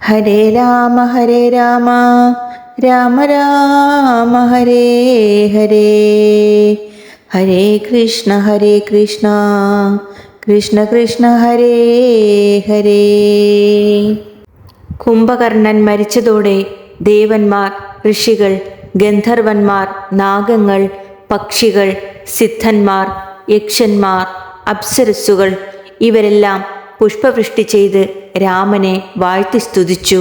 ഹരേ രാമ ഹരേ രാമ. രാമ രാമ ഹരേ ഹരേ. ഹരേ കൃഷ്ണ ഹരേ കൃഷ്ണ. കൃഷ്ണ കൃഷ്ണ ഹരേ ഹരേ. കുംഭകർണൻ മരിച്ചതോടെ ദേവന്മാർ ഋഷികൾ ഗന്ധർവന്മാർ നാഗങ്ങൾ പക്ഷികൾ സിദ്ധന്മാർ യക്ഷന്മാർ അപ്സരസ്സുകൾ ഇവരെല്ലാം പുഷ്പവൃഷ്ടി ചെയ്ത് രാമനെ വാഴ്ത്തി സ്തുതിച്ചു.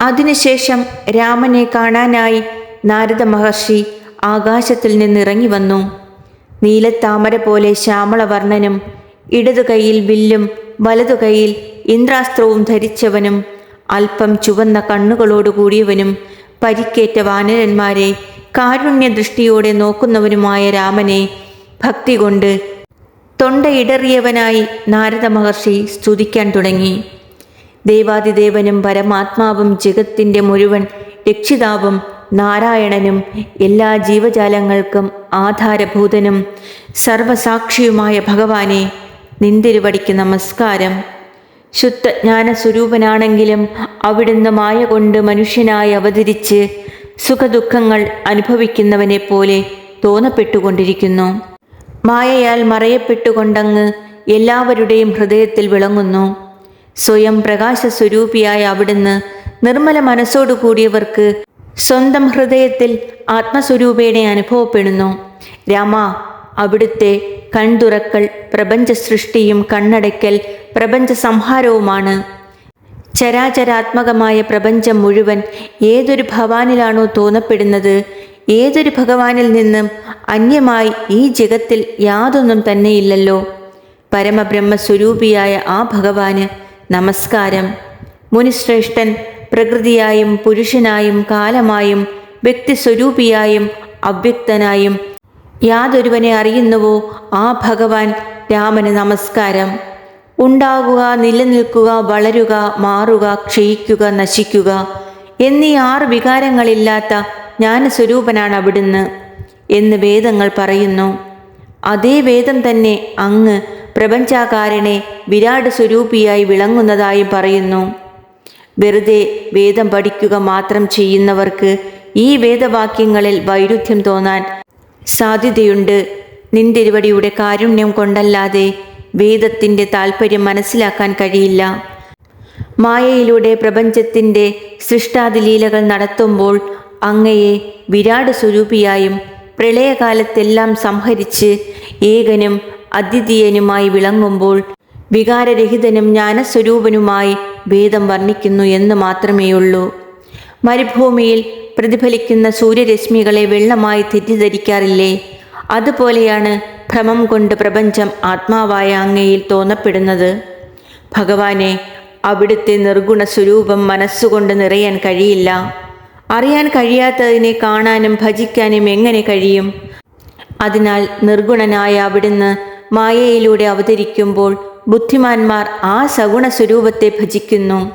അതിനുശേഷം രാമനെ കാണാനായി നാരദ മഹർഷി ആകാശത്തിൽ നിന്നിറങ്ങി വന്നു. നീലത്താമര പോലെ ശ്യാമളവർണനും ഇടതു കൈയിൽ വില്ലും വലതു കൈയിൽ ഇന്ദ്രാസ്ത്രവും ധരിച്ചവനും അല്പം ചുവന്ന കണ്ണുകളോട് കൂടിയവനും പരിക്കേറ്റ വാനരന്മാരെ കാരുണ്യദൃഷ്ടിയോടെ നോക്കുന്നവനുമായ രാമനെ ഭക്തി കൊണ്ട് തൊണ്ടയിടറിയവനായി നാരദ മഹർഷി സ്തുതിക്കാൻ തുടങ്ങി. ദേവാദിദേവനും പരമാത്മാവും ജഗത്തിന്റെ മുഴുവൻ രക്ഷിതാവും നാരായണനും എല്ലാ ജീവജാലങ്ങൾക്കും ആധാരഭൂതനും സർവസാക്ഷിയുമായ ഭഗവാനെ നിന്തിരുവടിക്ക് നമസ്കാരം. ശുദ്ധജ്ഞാന സ്വരൂപനാണെങ്കിലും അവിടുന്ന് മായ കൊണ്ട് മനുഷ്യനായി അവതരിച്ച് സുഖദുഃഖങ്ങൾ അനുഭവിക്കുന്നവനെ പോലെ തോന്നപ്പെട്ടുകൊണ്ടിരിക്കുന്നു. മായയാൽ മറയപ്പെട്ടുകൊണ്ടങ്ങ് എല്ലാവരുടെയും ഹൃദയത്തിൽ വിളങ്ങുന്നു. സ്വയം പ്രകാശ സ്വരൂപിയായ അവിടുന്ന് നിർമ്മല മനസ്സോടു കൂടിയവർക്ക് സ്വന്തം ഹൃദയത്തിൽ ആത്മസ്വരൂപേണെ അനുഭവപ്പെടുന്നു. രാമ അവിടുത്തെ കൺതുറക്കൽ പ്രപഞ്ച സൃഷ്ടിയും കണ്ണടയ്ക്കൽ പ്രപഞ്ച സംഹാരവുമാണ് ചരാചരാത്മകമായ പ്രപഞ്ചം മുഴുവൻ ഏതൊരു ഭവാനിലാണോ തോന്നപ്പെടുന്നത് ഏതൊരു ഭഗവാനിൽ നിന്നും അന്യമായി ഈ ജഗത്തിൽ യാതൊന്നും തന്നെയില്ലല്ലോ. പരമബ്രഹ്മസ്വരൂപിയായ ആ ഭഗവാന് നമസ്കാരം. മുനിശ്രേഷ്ഠൻ പ്രകൃതിയായും പുരുഷനായും കാലമായും വ്യക്തിസ്വരൂപിയായും അവ്യക്തനായും യാതൊരുവനെ അറിയുന്നുവോ ആ ഭഗവാൻ രാമന് നമസ്കാരം. ഉണ്ടാകുക നിലനിൽക്കുക വളരുക മാറുക ക്ഷയിക്കുക നശിക്കുക എന്നീ ആറ് വികാരങ്ങളില്ലാത്ത ജ്ഞാനസ്വരൂപനാണ് അവിടുന്ന് എന്ന് വേദങ്ങൾ പറയുന്നു. അതേ വേദം തന്നെ അങ്ങ് പ്രപഞ്ചാകാരനെ വിരാട് സ്വരൂപിയായി വിളങ്ങുന്നതായും പറയുന്നു. വെറുതെ വേദം പഠിക്കുക മാത്രം ചെയ്യുന്നവർക്ക് ഈ വേദവാക്യങ്ങളിൽ വൈരുദ്ധ്യം തോന്നാൻ സാധ്യതയുണ്ട്. നിന്തിരുവടിയുടെ കാരുണ്യം കൊണ്ടല്ലാതെ വേദത്തിന്റെ താല്പര്യം മനസ്സിലാക്കാൻ കഴിയില്ല. മായയിലൂടെ പ്രപഞ്ചത്തിന്റെ സൃഷ്ടാതിലീലകൾ നടത്തുമ്പോൾ അങ്ങയെ വിരാട് സ്വരൂപിയായും പ്രളയകാലത്തെല്ലാം സംഹരിച്ച് ഏകനും അദ്വിതീയനുമായി വിളങ്ങുമ്പോൾ വികാരരഹിതനും ജ്ഞാനസ്വരൂപനുമായി വേദം വർണിക്കുന്നു എന്ന് മാത്രമേയുള്ളൂ. മരുഭൂമിയിൽ പ്രതിഫലിക്കുന്ന സൂര്യരശ്മികളെ വെള്ളമായി തെറ്റിദ്ധരിക്കാറില്ലേ? അതുപോലെയാണ് ഭ്രമം കൊണ്ട് പ്രപഞ്ചം ആത്മാവായ അങ്ങയിൽ തോന്നപ്പെടുന്നത്. ഭഗവാനെ അവിടുത്തെ നിർഗുണ സ്വരൂപം മനസ്സുകൊണ്ട് നിറയാൻ കഴിയില്ല. അറിയാൻ കഴിയാത്തതിനെ കാണാനും ഭജിക്കാനും എങ്ങനെ കഴിയും? അതിനാൽ നിർഗുണനായ അവിടുന്ന് മായയിലൂടെ അവതരിക്കുമ്പോൾ ബുദ്ധിമാന്മാർ ആ സഗുണ സ്വരൂപത്തെ ഭജിക്കുന്നു.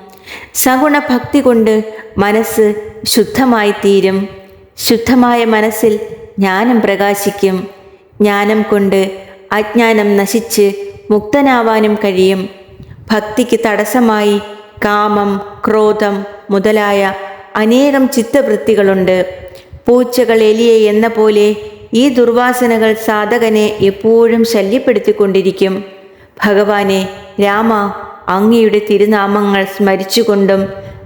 സഗുണ ഭക്തി കൊണ്ട് മനസ്സ് ശുദ്ധമായി തീരും ശുദ്ധമായ മനസ്സിൽ ജ്ഞാനം പ്രകാശിക്കും. ജ്ഞാനം കൊണ്ട് അജ്ഞാനം നശിച്ച് മുക്തനാവാനും കഴിയും. ഭക്തിക്ക് തടസ്സമായി കാമം ക്രോധം മുതലായ അനേകം ചിത്തവൃത്തികളുണ്ട്. പൂച്ചകൾ എലിയെ എന്ന പോലെ ഈ ദുർവാസനകൾ സാധകനെ എപ്പോഴും ശല്യപ്പെടുത്തിക്കൊണ്ടിരിക്കും. ഭഗവാനെ രാമ അങ്ങയുടെ തിരുനാമങ്ങൾ സ്മരിച്ചുകൊണ്ടും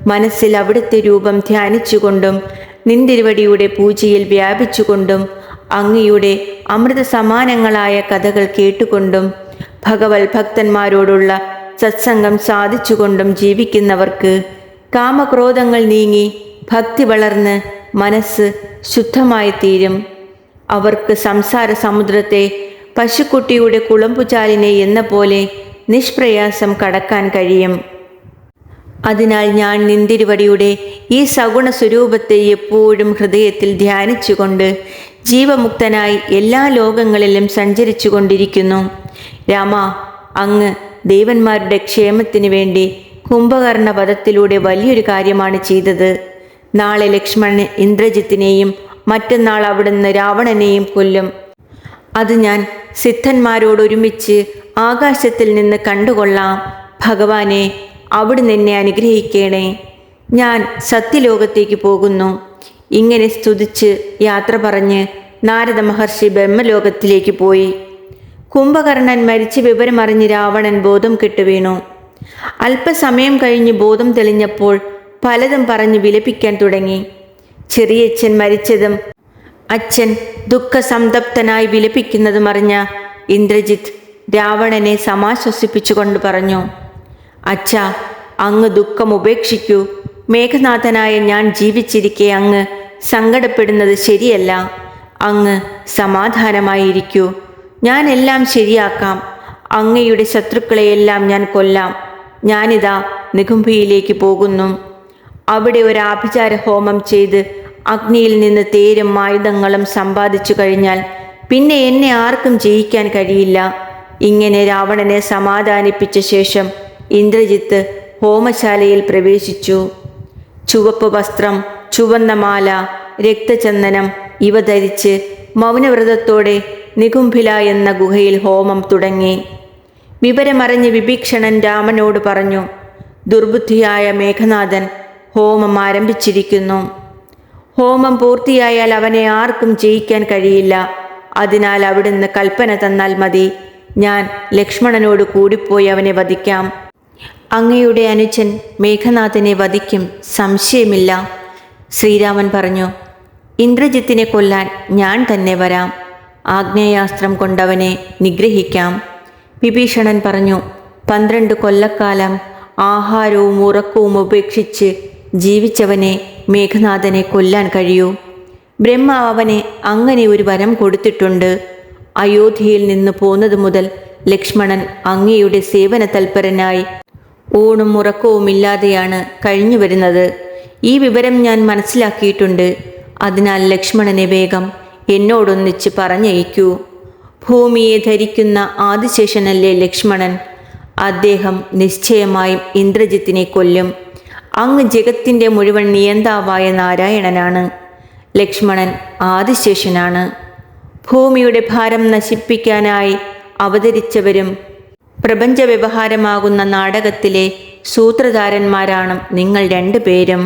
മനസ്സിൽ അവിടുത്തെ രൂപം ധ്യാനിച്ചുകൊണ്ടും നിന്തിരുവടിയുടെ പൂജയിൽ വ്യാപിച്ചുകൊണ്ടും അങ്ങയുടെ അമൃത സമാനങ്ങളായ കഥകൾ കേട്ടുകൊണ്ടും ഭഗവത് ഭക്തന്മാരോടുള്ള സത്സംഗം സാധിച്ചുകൊണ്ടും ജീവിക്കുന്നവർക്ക് കാമക്രോധങ്ങൾ നീങ്ങി ഭക്തി വളർന്ന് മനസ്സ് ശുദ്ധമായി തീരും അവർക്ക് സംസാര സമുദ്രത്തെ പശുക്കുട്ടിയുടെ കുളമ്പുചാലിനെ എന്ന പോലെ നിഷ്പ്രയാസം കടക്കാൻ കഴിയും. അതിനാൽ ഞാൻ നിന്തിരുവടിയുടെ ഈ സഗുണ സ്വരൂപത്തെ എപ്പോഴും ഹൃദയത്തിൽ ധ്യാനിച്ചുകൊണ്ട് ജീവമുക്തനായി എല്ലാ ലോകങ്ങളിലും സഞ്ചരിച്ചു കൊണ്ടിരിക്കുന്നു രാമ അങ്ങ് ദേവന്മാരുടെ ക്ഷേമത്തിന് വേണ്ടി കുംഭകർണ പദത്തിലൂടെ വലിയൊരു കാര്യമാണ് ചെയ്തത്. നാളെ ലക്ഷ്മണൻ ഇന്ദ്രജിത്തിനെയും മറ്റന്നാൾ അവിടുന്ന് രാവണനെയും കൊല്ലും. അത് ഞാൻ സിദ്ധന്മാരോടൊരുമിച്ച് ആകാശത്തിൽ നിന്ന് കണ്ടുകൊള്ളാം. ഭഗവാനെ അവിടുന്ന് എന്നെ അനുഗ്രഹിക്കണേ. ഞാൻ സത്യലോകത്തേക്ക് പോകുന്നു. ഇങ്ങനെ സ്തുതിച്ച് യാത്ര പറഞ്ഞ് നാരദ മഹർഷി ബ്രഹ്മലോകത്തിലേക്ക് പോയി. കുംഭകർണൻ മരിച്ച വിവരമറിഞ്ഞ് രാവണൻ ബോധം കെട്ടുവീണു. അല്പസമയം കഴിഞ്ഞ് ബോധം തെളിഞ്ഞപ്പോൾ പലതും പറഞ്ഞ് വിലപിക്കാൻ തുടങ്ങി. ചെറിയച്ഛൻ മരിച്ചതും അച്ഛൻ ദുഃഖസംതപ്തനായി വിലപിക്കുന്നതും അറിഞ്ഞ ഇന്ദ്രജിത്ത് രാവണനെ സമാശ്വസിപ്പിച്ചുകൊണ്ട് പറഞ്ഞു അച്ഛ അങ്ങ് ദുഃഖം ഉപേക്ഷിക്കൂ. മേഘനാഥനായ ഞാൻ ജീവിച്ചിരിക്കെ അങ്ങ് സങ്കടപ്പെടുന്നത് ശരിയല്ല. അങ്ങ് സമാധാനമായിരിക്കൂ. ഞാൻ എല്ലാം ശരിയാക്കാം. അങ്ങയുടെ ശത്രുക്കളെയെല്ലാം ഞാൻ കൊല്ലാം. ഞാനിതാ നികുംഭിയിലേക്ക് പോകുന്നു. അവിടെ ഒരു ആഭിചാര ഹോമം ചെയ്ത് അഗ്നിയിൽ നിന്ന് തേരും ആയുധങ്ങളും സമ്പാദിച്ചു കഴിഞ്ഞാൽ പിന്നെ എന്നെ ആർക്കും ജയിക്കാൻ കഴിയില്ല. ഇങ്ങനെ രാവണനെ സമാധാനിപ്പിച്ച ശേഷം ഇന്ദ്രജിത്ത് ഹോമശാലയിൽ പ്രവേശിച്ചു. ചുവപ്പ് വസ്ത്രം ചുവന്ന മാല രക്തചന്ദനം ഇവ ധരിച്ച് മൗനവ്രതത്തോടെ നികുംഭില എന്ന ഗുഹയിൽ ഹോമം തുടങ്ങി. വിവരമറിഞ്ഞ് വിഭീക്ഷണൻ രാമനോട് പറഞ്ഞു ദുർബുദ്ധിയായ മേഘനാഥൻ ഹോമം ആരംഭിച്ചിരിക്കുന്നു. ഹോമം പൂർത്തിയായാൽ അവനെ ആർക്കും ജയിക്കാൻ കഴിയില്ല. അതിനാൽ അവിടുന്ന് കൽപ്പന തന്നാൽ മതി. ഞാൻ ലക്ഷ്മണനോട് കൂടിപ്പോയി അവനെ വധിക്കാം. അങ്ങയുടെ അനുജൻ മേഘനാഥനെ വധിക്കും സംശയമില്ല. ശ്രീരാമൻ പറഞ്ഞു ഇന്ദ്രജിത്തിനെ കൊല്ലാൻ ഞാൻ തന്നെ വരാം. ആഗ്നേയാസ്ത്രം കൊണ്ടവനെ നിഗ്രഹിക്കാം. വിഭീഷണൻ പറഞ്ഞു പന്ത്രണ്ട് കൊല്ലക്കാലം ആഹാരവും ഉറക്കവും ഉപേക്ഷിച്ച് ജീവിച്ചവനെ മേഘനാഥനെ കൊല്ലാൻ കഴിയൂ. ബ്രഹ്മാവ് അവനെ അങ്ങനെ ഒരു വരം കൊടുത്തിട്ടുണ്ട്. അയോധ്യയിൽ നിന്ന് പോന്നത് മുതൽ ലക്ഷ്മണൻ അങ്ങയുടെ സേവന തൽപരനായി ഊണും ഉറക്കവുമില്ലാതെയാണ് കഴിഞ്ഞു വരുന്നത്. ഈ വിവരം ഞാൻ മനസ്സിലാക്കിയിട്ടുണ്ട്. അതിനാൽ ലക്ഷ്മണനെ വേഗം എന്നോടൊന്നിച്ച് പറഞ്ഞയക്കൂ. ഭൂമിയെ ധരിക്കുന്ന ആദിശേഷനല്ലേ ലക്ഷ്മണൻ? അദ്ദേഹം നിശ്ചയമായും ഇന്ദ്രജിത്തിനെ കൊല്ലും. അങ്ങ് ജഗത്തിന്റെ മുഴുവൻ നിയന്താവായ നാരായണനാണ്. ലക്ഷ്മണൻ ആദിശേഷനാണ്. ഭൂമിയുടെ ഭാരം നശിപ്പിക്കാനായി അവതരിച്ചവരും പ്രപഞ്ച വ്യവഹാരമാകുന്ന നാടകത്തിലെ സൂത്രധാരന്മാരാണ് നിങ്ങൾ രണ്ടുപേരും.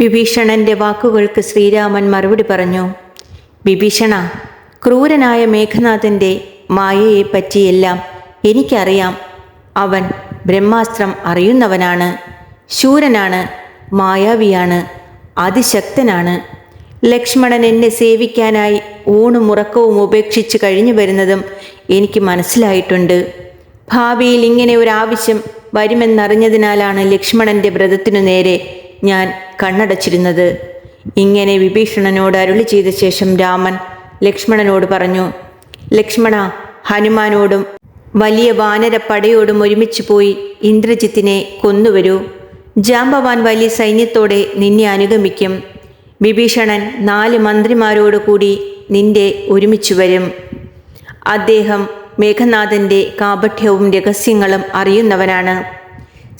വിഭീഷണന്റെ വാക്കുകൾക്ക് ശ്രീരാമൻ മറുപടി പറഞ്ഞു വിഭീഷണ ക്രൂരനായ മേഘനാഥന്റെ മായയെ പറ്റിയെല്ലാം എനിക്കറിയാം. അവൻ ബ്രഹ്മാസ്ത്രം അറിയുന്നവനാണ് ശൂരനാണ് മായാവിയാണ് അതിശക്തനാണ്. ലക്ഷ്മണൻ എന്നെ സേവിക്കാനായി ഊണും ഉറക്കവും ഉപേക്ഷിച്ച് കഴിഞ്ഞു വരുന്നതും എനിക്ക് മനസ്സിലായിട്ടുണ്ട്. ഭാവിയിൽ ഇങ്ങനെ ഒരു ആവശ്യം വരുമെന്നറിഞ്ഞതിനാലാണ് ലക്ഷ്മണന്റെ വ്രതത്തിനു നേരെ ഞാൻ കണ്ണടച്ചിരുന്നത്. ഇങ്ങനെ വിഭീഷണനോട് അരുളി ചെയ്ത ശേഷം രാമൻ ലക്ഷ്മണനോട് പറഞ്ഞു ലക്ഷ്മണ ഹനുമാനോടും വലിയ വാനരപ്പടയോടും ഒരുമിച്ച് പോയി ഇന്ദ്രജിത്തിനെ കൊന്നുവരൂ. ജാമ്പവാൻ വലിയ സൈന്യത്തോടെ നിന്നെ അനുഗമിക്കും. വിഭീഷണൻ നാല് മന്ത്രിമാരോട് കൂടി നിന്റെ ഒരുമിച്ച് വരും. അദ്ദേഹം മേഘനാഥന്റെ കാപഠ്യവും രഹസ്യങ്ങളും അറിയുന്നവനാണ്.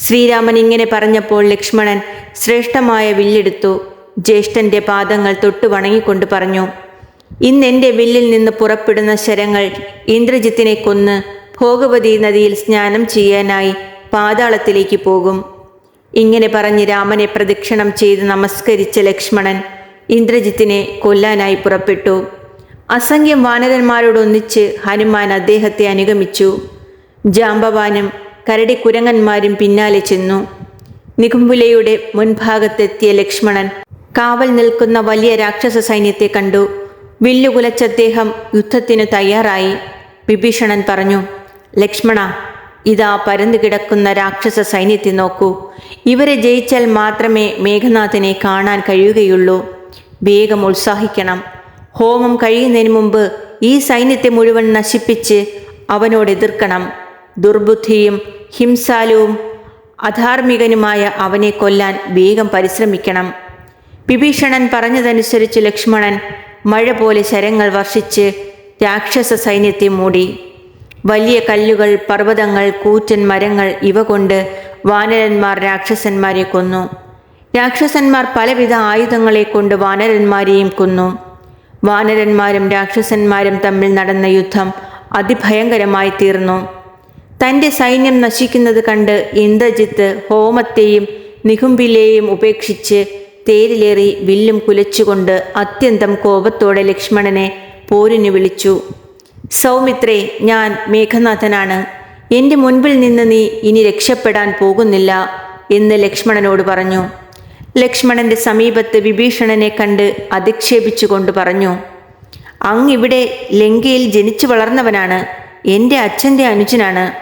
ശ്രീരാമൻ ഇങ്ങനെ പറഞ്ഞപ്പോൾ ലക്ഷ്മണൻ ശ്രേഷ്ഠമായ വില്ലെടുത്തു. ജ്യേഷ്ഠന്റെ പാദങ്ങൾ തൊട്ടു വണങ്ങിക്കൊണ്ട് പറഞ്ഞു ഇന്ന് എന്റെ വില്ലിൽ നിന്ന് പുറപ്പെടുന്ന ശരങ്ങൾ ഇന്ദ്രജിത്തിനെ കൊന്ന് ഭോഗവതി നദിയിൽ സ്നാനം ചെയ്യാനായി പാതാളത്തിലേക്ക് പോകും. ഇങ്ങനെ പറഞ്ഞ് രാമനെ പ്രദക്ഷിണം ചെയ്ത് നമസ്കരിച്ച ലക്ഷ്മണൻ ഇന്ദ്രജിത്തിനെ കൊല്ലാനായി പുറപ്പെട്ടു. അസംഖ്യം വാനരന്മാരോടൊന്നിച്ച് ഹനുമാൻ അദ്ദേഹത്തെ അനുഗമിച്ചു. ജാമ്പവാനും കരടിക്കുരങ്ങന്മാരും പിന്നാലെ ചെന്നു. നികുംബുലയുടെ മുൻഭാഗത്തെത്തിയ ലക്ഷ്മണൻ കാവൽ നിൽക്കുന്ന വലിയ രാക്ഷസ സൈന്യത്തെ കണ്ടു. വില്ലുകുലച്ച അദ്ദേഹം യുദ്ധത്തിനു തയ്യാറായി വിഭീഷണൻ പറഞ്ഞു ലക്ഷ്മണ ഇതാ പരന്നു കിടക്കുന്ന രാക്ഷസ സൈന്യത്തെ നോക്കൂ. ഇവരെ ജയിച്ചാൽ മാത്രമേ മേഘനാഥനെ കാണാൻ കഴിയുകയുള്ളൂ. വേഗം ഉത്സാഹിക്കണം. ഹോമം കഴിയുന്നതിന് മുമ്പ് ഈ സൈന്യത്തെ മുഴുവൻ നശിപ്പിച്ച് അവനോട് എതിർക്കണം. ദുർബുദ്ധിയും ഹിംസാലുവും അധാർമികനുമായ അവനെ കൊല്ലാൻ വേഗം പരിശ്രമിക്കണം. വിഭീഷണൻ പറഞ്ഞതനുസരിച്ച് ലക്ഷ്മണൻ മഴ പോലെ ശരങ്ങൾ വർഷിച്ച് രാക്ഷസ സൈന്യത്തെ മൂടി. വലിയ കല്ലുകൾ പർവതങ്ങൾ കൂറ്റൻ മരങ്ങൾ ഇവ കൊണ്ട് വാനരന്മാർ രാക്ഷസന്മാരെ കൊന്നു. രാക്ഷസന്മാർ പലവിധ ആയുധങ്ങളെ കൊണ്ട് വാനരന്മാരെയും കൊന്നു. വാനരന്മാരും രാക്ഷസന്മാരും തമ്മിൽ നടന്ന യുദ്ധം അതിഭയങ്കരമായി തീർന്നു. തന്റെ സൈന്യം നശിക്കുന്നത് കണ്ട് ഇന്ദ്രജിത്ത് ഹോമത്തെയും നികുംബിലെയും ഉപേക്ഷിച്ച് തേരിലേറി വില്ലും കുലച്ചുകൊണ്ട് അത്യന്തം കോപത്തോടെ ലക്ഷ്മണനെ പോരിന് വിളിച്ചു. സൗമിത്രേ ഞാൻ മേഘനാഥനാണ്. എന്റെ മുൻപിൽ നിന്ന് നീ ഇനി രക്ഷപ്പെടാൻ പോകുന്നില്ല എന്ന് ലക്ഷ്മണനോട് പറഞ്ഞു. ലക്ഷ്മണന്റെ സമീപത്ത് വിഭീഷണനെ കണ്ട് അധിക്ഷേപിച്ചുകൊണ്ട് പറഞ്ഞു അങ്ങിവിടെ ലങ്കയിൽ ജനിച്ചു വളർന്നവനാണ്. എന്റെ അച്ഛന്റെ അനുജനാണ്.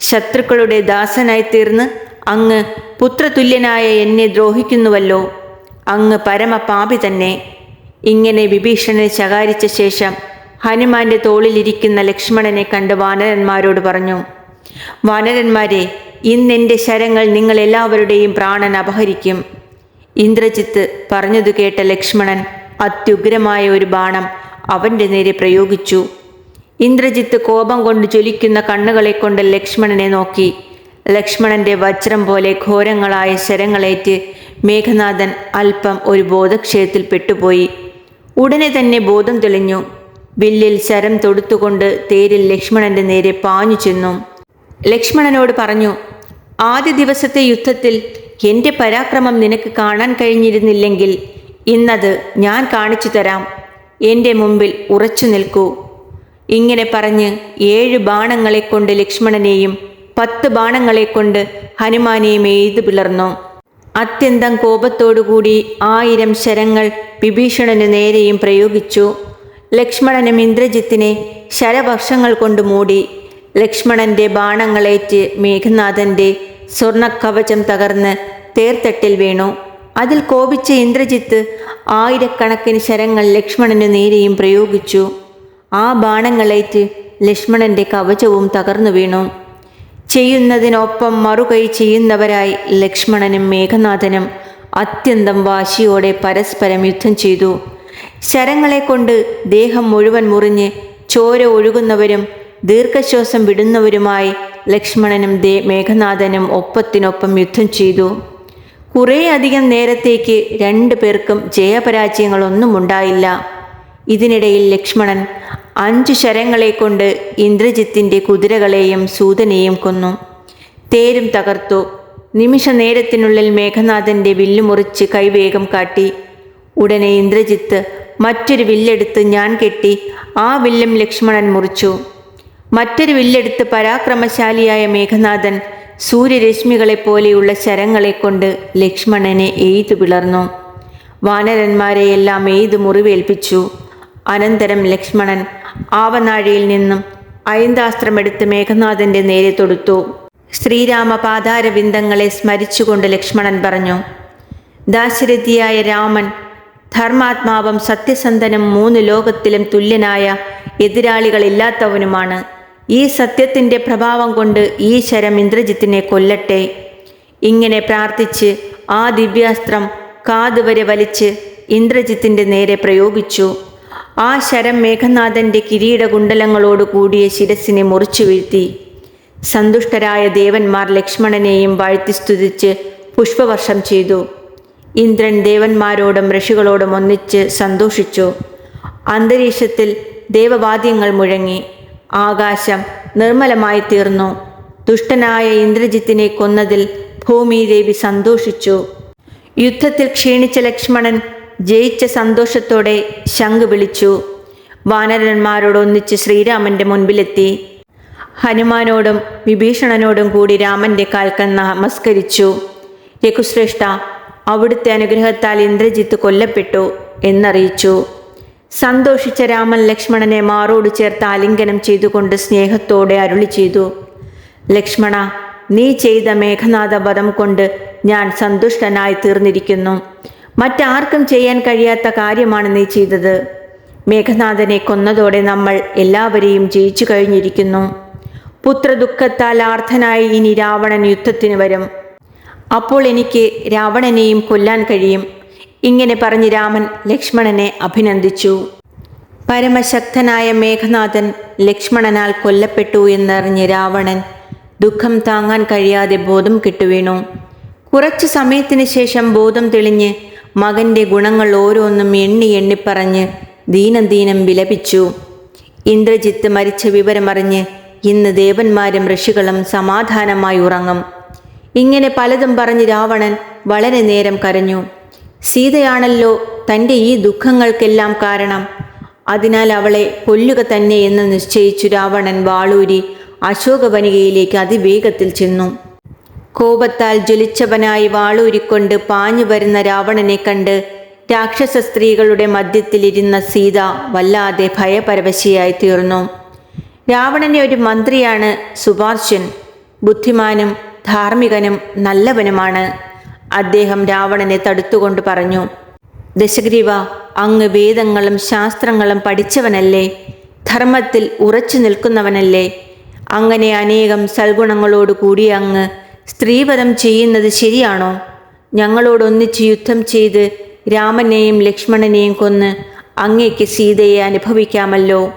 ശത്രുക്കളുടെ ദാസനായി തീർന്ന് അങ്ങ് പുത്രതുല്യനായ എന്നെ ദ്രോഹിക്കുന്നുവല്ലോ. അങ്ങ് പരമപാപി തന്നെ. ഇങ്ങനെ വിഭീഷണനെ ശകാരിച്ച ശേഷം ഹനുമാന്റെ തോളിലിരിക്കുന്ന ലക്ഷ്മണനെ കണ്ട് വാനരന്മാരോട് പറഞ്ഞു വാനരന്മാരെ ഇന്നെന്റെ ശരങ്ങൾ നിങ്ങളെല്ലാവരുടെയും പ്രാണൻ അപഹരിക്കും. ഇന്ദ്രജിത്ത് പറഞ്ഞതു കേട്ട ലക്ഷ്മണൻ അത്യുഗ്രമായ ഒരു ബാണം അവന്റെ നേരെ പ്രയോഗിച്ചു. ഇന്ദ്രജിത്ത് കോപം കൊണ്ട് ജ്വലിക്കുന്ന കണ്ണുകളെ കൊണ്ട് ലക്ഷ്മണനെ നോക്കി ലക്ഷ്മണന്റെ വജ്രം പോലെ ഘോരങ്ങളായ ശരങ്ങളേറ്റ് മേഘനാഥൻ അല്പം ഒരു ബോധക്ഷയത്തിൽ പെട്ടുപോയി. ഉടനെ തന്നെ ബോധം തെളിഞ്ഞു. വില്ലിൽ ശരം തൊടുത്തുകൊണ്ട് തേരിൽ ലക്ഷ്മണന്റെ നേരെ പാഞ്ഞു ചെന്നു. ലക്ഷ്മണനോട് പറഞ്ഞു ആദ്യ ദിവസത്തെ യുദ്ധത്തിൽ എന്റെ പരാക്രമം നിനക്ക് കാണാൻ കഴിഞ്ഞിരുന്നില്ലെങ്കിൽ ഇന്നത് ഞാൻ കാണിച്ചു തരാം. എന്റെ മുമ്പിൽ ഉറച്ചു നിൽക്കൂ. ഇങ്ങനെ പറഞ്ഞ് ഏഴ് ബാണങ്ങളെ കൊണ്ട് ലക്ഷ്മണനെയും പത്ത് ബാണങ്ങളെ കൊണ്ട് ഹനുമാനെയും എയ്തു പിളർന്നു. അത്യന്തം കോപത്തോടുകൂടി ആയിരം ശരങ്ങൾ വിഭീഷണന് നേരെയും പ്രയോഗിച്ചു. ലക്ഷ്മണനും ഇന്ദ്രജിത്തിനെ ശരവർഷങ്ങൾ കൊണ്ട് മൂടി. ലക്ഷ്മണന്റെ ബാണങ്ങളേറ്റ് മേഘനാഥന്റെ സ്വർണക്കവചം തകർന്ന് തേർത്തട്ടിൽ വീണു. അതിൽ കോപിച്ച ഇന്ദ്രജിത്ത് ആയിരക്കണക്കിന് ശരങ്ങൾ ലക്ഷ്മണന് നേരെയും പ്രയോഗിച്ചു. ആ ബാണങ്ങളേറ്റ് ലക്ഷ്മണന്റെ കവചവും തകർന്നു വീണു. ചെയ്യുന്നതിനൊപ്പം മറുകൈ ചെയ്യുന്നവരായി ലക്ഷ്മണനും മേഘനാഥനും അത്യന്തം വാശിയോടെ പരസ്പരം യുദ്ധം ചെയ്തു. ശരങ്ങളെ കൊണ്ട് ദേഹം മുഴുവൻ മുറിഞ്ഞ് ചോര ഒഴുകുന്നവരും ദീർഘശ്വാസം വിടുന്നവരുമായി ലക്ഷ്മണനും ദേ മേഘനാഥനും ഒപ്പത്തിനൊപ്പം യുദ്ധം ചെയ്തു. കുറേയധികം നേരത്തേക്ക് രണ്ടു പേർക്കും ജയപരാജയങ്ങളൊന്നും ഉണ്ടായില്ല. ഇതിനിടയിൽ ലക്ഷ്മണൻ അഞ്ചു ശരങ്ങളെ കൊണ്ട് ഇന്ദ്രജിത്തിന്റെ കുതിരകളെയും സൂതനെയും കൊന്നു. തേരും തകർത്തു. നിമിഷ നേരത്തിനുള്ളിൽ മേഘനാഥന്റെ വില്ല് മുറിച്ച് കൈവേഗം കാട്ടി. ഉടനെ ഇന്ദ്രജിത്ത് മറ്റൊരു വില്ലെടുത്ത് ഞാൻ കെട്ടി ആ വില്ലും ലക്ഷ്മണൻ മുറിച്ചു. മറ്റൊരു വില്ലെടുത്ത് പരാക്രമശാലിയായ മേഘനാഥൻ സൂര്യരശ്മികളെപ്പോലെയുള്ള ശരങ്ങളെ കൊണ്ട് ലക്ഷ്മണനെ എയ്തു പിളർന്നു. വാനരന്മാരെയെല്ലാം എയ്തു മുറിവേൽപ്പിച്ചു. അനന്തരം ലക്ഷ്മണൻ ആവനാഴിയിൽ നിന്നും അയന്താസ്ത്രമെടുത്ത് മേഘനാഥന്റെ നേരെ തൊടുത്തു. ശ്രീരാമ പാതാരവിന്ദങ്ങളെ സ്മരിച്ചുകൊണ്ട് ലക്ഷ്മണൻ പറഞ്ഞു ദാശരഥിയായ രാമൻ ധർമാത്മാവും സത്യസന്ധനും മൂന്ന് ലോകത്തിലും തുല്യനായ എതിരാളികളില്ലാത്തവനുമാണ്. ഈ സത്യത്തിന്റെ പ്രഭാവം കൊണ്ട് ഈ ശരം ഇന്ദ്രജിത്തിനെ കൊല്ലട്ടെ ഇങ്ങനെ പ്രാർത്ഥിച്ച് ആ ദിവ്യാസ്ത്രം കാതുവരെ വലിച്ച് ഇന്ദ്രജിത്തിന്റെ നേരെ പ്രയോഗിച്ചു. ആ ശരം മേഘനാഥന്റെ കിരീടകുണ്ടലങ്ങളോട് കൂടിയ ശിരസിനെ മുറിച്ചു വീഴ്ത്തി. സന്തുഷ്ടരായ ദേവന്മാർ ലക്ഷ്മണനെയും വാഴ്ത്തി സ്തുതിച്ച് പുഷ്പവർഷം ചെയ്തു. ഇന്ദ്രൻ ദേവന്മാരോടും ഋഷികളോടും ഒന്നിച്ച് സന്തോഷിച്ചു. അന്തരീക്ഷത്തിൽ ദേവവാദ്യങ്ങൾ മുഴങ്ങി. ആകാശം നിർമ്മലമായി തീർന്നു. ദുഷ്ടനായ ഇന്ദ്രജിത്തിനെ കൊന്നതിൽ ഭൂമിദേവി സന്തോഷിച്ചു. യുദ്ധത്തിൽ ക്ഷീണിച്ച ലക്ഷ്മണൻ ജയിച്ച സന്തോഷത്തോടെ ശംഖ് വിളിച്ചു. വാനരന്മാരോടൊന്നിച്ച് ശ്രീരാമന്റെ മുൻപിലെത്തി. ഹനുമാനോടും വിഭീഷണനോടും കൂടി രാമന്റെ കാൽക്കൽ നമസ്കരിച്ചു. രഘുശ്രേഷ്ഠ അവിടുത്തെ അനുഗ്രഹത്താൽ ഇന്ദ്രജിത്ത് കൊല്ലപ്പെട്ടു എന്നറിയിച്ചു. സന്തോഷിച്ച രാമൻ ലക്ഷ്മണനെ മാറോട് ചേർത്ത് ആലിംഗനം ചെയ്തുകൊണ്ട് സ്നേഹത്തോടെ അരുളി ചെയ്തു. ലക്ഷ്മണ നീ ചെയ്ത മേഘനാഥ വധം കൊണ്ട് ഞാൻ സന്തുഷ്ടനായി തീർന്നിരിക്കുന്നു. മറ്റാർക്കും ചെയ്യാൻ കഴിയാത്ത കാര്യമാണ് നീ ചെയ്തത്. മേഘനാഥനെ കൊന്നതോടെ നമ്മൾ എല്ലാവരെയും ജയിച്ചു കഴിഞ്ഞിരിക്കുന്നു. പുത്രദുഃഖത്താൽ ആർത്ഥനായി ഇനി രാവണൻ യുദ്ധത്തിന് വരും. അപ്പോൾ എനിക്ക് രാവണനെയും കൊല്ലാൻ കഴിയും. ഇങ്ങനെ പറഞ്ഞ് രാമൻ ലക്ഷ്മണനെ അഭിനന്ദിച്ചു. പരമശക്തനായ മേഘനാഥൻ ലക്ഷ്മണനാൽ കൊല്ലപ്പെട്ടു എന്നറിഞ്ഞ് രാവണൻ ദുഃഖം താങ്ങാൻ കഴിയാതെ ബോധം കിട്ടുവീണു. കുറച്ചു സമയത്തിന് ശേഷം ബോധം തെളിഞ്ഞ് മകന്റെ ഗുണങ്ങൾ ഓരോന്നും എണ്ണി എണ്ണിപ്പറഞ്ഞ് ദീനം ദീനം വിലപിച്ചു. ഇന്ദ്രജിത്ത് മരിച്ച വിവരമറിഞ്ഞ് ഇന്ന് ദേവന്മാരും ഋഷികളും സമാധാനമായി ഉറങ്ങും. ഇങ്ങനെ പലതും പറഞ്ഞ് രാവണൻ വളരെ നേരം കരഞ്ഞു. സീതയാണല്ലോ തന്റെ ഈ ദുഃഖങ്ങൾക്കെല്ലാം കാരണം. അതിനാൽ അവളെ കൊല്ലുക തന്നെ എന്ന് നിശ്ചയിച്ചു രാവണൻ വാളൂരി അശോകവനികയിലേക്ക് അതിവേഗത്തിൽ ചെന്നു. കോപത്താൽ ജ്വലിച്ചവനായി വാളൂരിക്കൊണ്ട് പാഞ്ഞു വരുന്ന രാവണനെ കണ്ട് രാക്ഷസ സ്ത്രീകളുടെ മധ്യത്തിലിരുന്ന സീത വല്ലാതെ ഭയപരവശിയായി തീർന്നു രാവണനെ ഒരു മന്ത്രിയാണ് സുഭാർശൻ. ബുദ്ധിമാനും ധാർമ്മികനും നല്ലവനുമാണ്. അദ്ദേഹം രാവണനെ തടുത്തുകൊണ്ട് പറഞ്ഞു ദശഗ്രീവ അങ്ങ് വേദങ്ങളും ശാസ്ത്രങ്ങളും പഠിച്ചവനല്ലേ? ധർമ്മത്തിൽ ഉറച്ചു നിൽക്കുന്നവനല്ലേ? അങ്ങനെ അനേകം സൽഗുണങ്ങളോട് കൂടി അങ്ങ് സ്ത്രീവധം ചെയ്യുന്നത് ശരിയാണോ? ഞങ്ങളോടൊന്നിച്ച് യുദ്ധം ചെയ്ത് രാമനെയും ലക്ഷ്മണനെയും കൊന്ന് അങ്ങേക്ക് സീതയെ അനുഭവിക്കാമല്ലോ.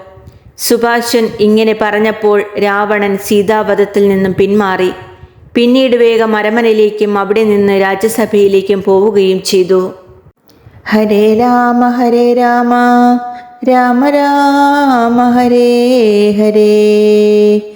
സുഭാഷൻ ഇങ്ങനെ പറഞ്ഞപ്പോൾ രാവണൻ സീതാവധത്തിൽ നിന്നും പിന്മാറി. പിന്നീട് വേഗം അരമനയിലേക്കും അവിടെ നിന്ന് രാജ്യസഭയിലേക്കും പോവുകയും ചെയ്തു. ഹരേ രാമ ഹരേ രാമ രാമ രാമ ഹരേ ഹരേ.